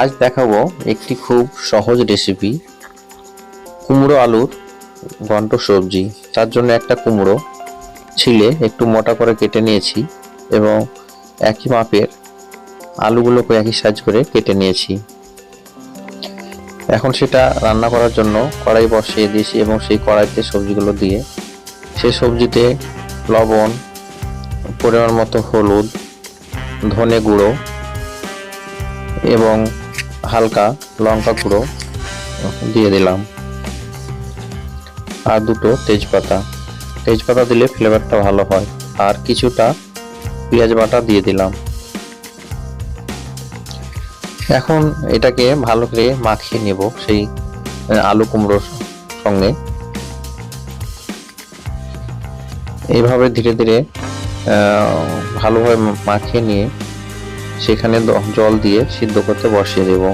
আজ দেখাবো একটি খুব সহজ রেসিপি কুমড়ো আলুর ঘন্ট সবজি। তার জন্য একটা কুমড়ো ছিলে একটু মোটা করে কেটে নিয়েছি এবং একই মাপের আলুগুলোকে একই সাইজ করে কেটে নিয়েছি। এখন সেটা রান্না করার জন্য কড়াই বসিয়ে দিয়েছি এবং সেই কড়াইতে সবজিগুলো দিয়ে সেই সবজিতে লবণ, পরিমাণ মতো হলুদ, ধনে গুঁড়ো এবং হালকা লঙ্কা গুঁড়ো দিয়ে দিলাম। আর দুটো তেজপাতা। তেজপাতা দিলে ফ্লেভারটা ভালো হয়। আর কিছুটা পেঁয়াজ বাটা দিয়ে দিলাম। এখন এটাকে ভালো করে মাখিয়ে নেব সেই আলু কুমড়োর সঙ্গে। এইভাবে ধীরে ধীরে ভালোভাবে মাখিয়ে নিয়ে সেখানে জল দিয়ে সিদ্ধ করতে বসিয়ে দেব।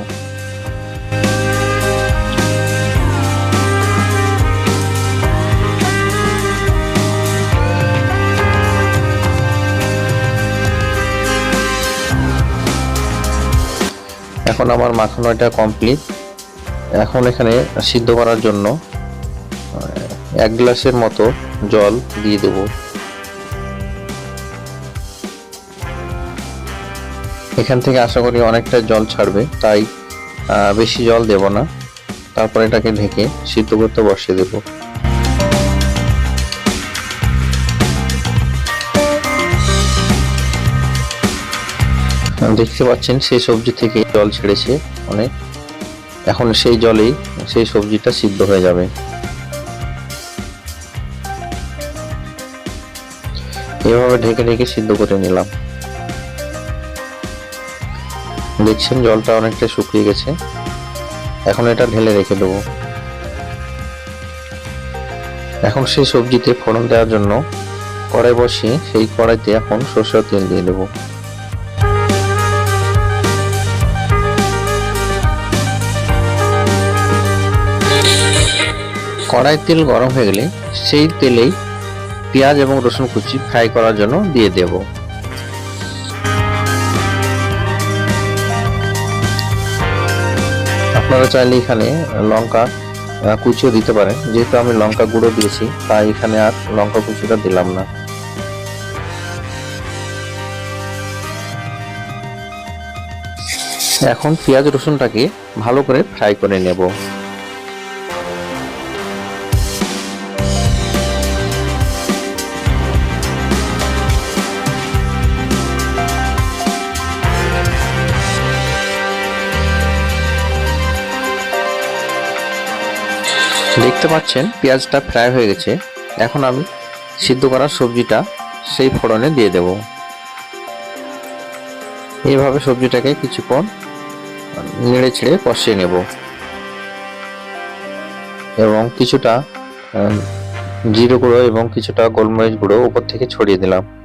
এখন আমার মাখানোটা কমপ্লিট এখন এখানে সিদ্ধ করার জন্য এক গ্লাসের মতো জল দিয়ে দেবো। এখান থেকে আশা করি অনেকটা জল ছাড়বে, তাই বেশি জল দেব না। তারপর এটাকে ঢেকে সিদ্ধ করতে বসিয়ে দেব। দেখতে পাচ্ছেন, সেই সবজি থেকে জল ছেড়েছে অনেক। এখন সেই জলেই সেই সবজিটা সিদ্ধ হয়ে যাবে। এভাবে ঢেকে ঢেকে সিদ্ধ করে নিলাম। দেখছেন জলটা অনেকটা শুকিয়ে গেছে। এখন এটা ঢেলে রেখে দেবো। এখন সেই সবজিতে ফোড়ন দেওয়ার জন্য কড়াই বসিয়ে সেই কড়াইতে এখন সরষের তেল দিয়ে দেবো। কড়াই তেল গরম হয়ে গেলে সেই তেলেই পেঁয়াজ এবং রসুন কুচি ফ্রাই করার জন্য দিয়ে দেবো। আপনারা চাইলে এখানে লঙ্কা কুচিও দিতে পারেন। যেহেতু আমি লঙ্কা গুঁড়ো দিয়েছি, তাই এখানে আর লঙ্কা কুচিটা দিলাম না। এখন পেঁয়াজ রসুনটাকে ভালো করে ফ্রাই করে নেব। দেখতে পাচ্ছেন, পেঁয়াজটা ফ্রাই হয়ে গেছে। এখন আমি সিদ্ধ করা সবজিটা সেই ফোড়নে দিয়ে দেব। এইভাবে সবজিটাকে কিছুক্ষণ নেড়ে ছেড়ে কষিয়ে নেব। এবং কিছুটা জিরে গুঁড়ো এবং কিছুটা গোলমরিচ গুঁড়ো উপর থেকে ছড়িয়ে দিলাম।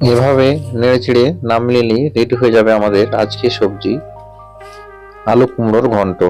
এভাবে নেড়ে চেড়ে নামিয়ে নিয়ে রেডি হয়ে যাবে আমাদের আজকে সবজি আলু কুমড়োর ঘন্ট।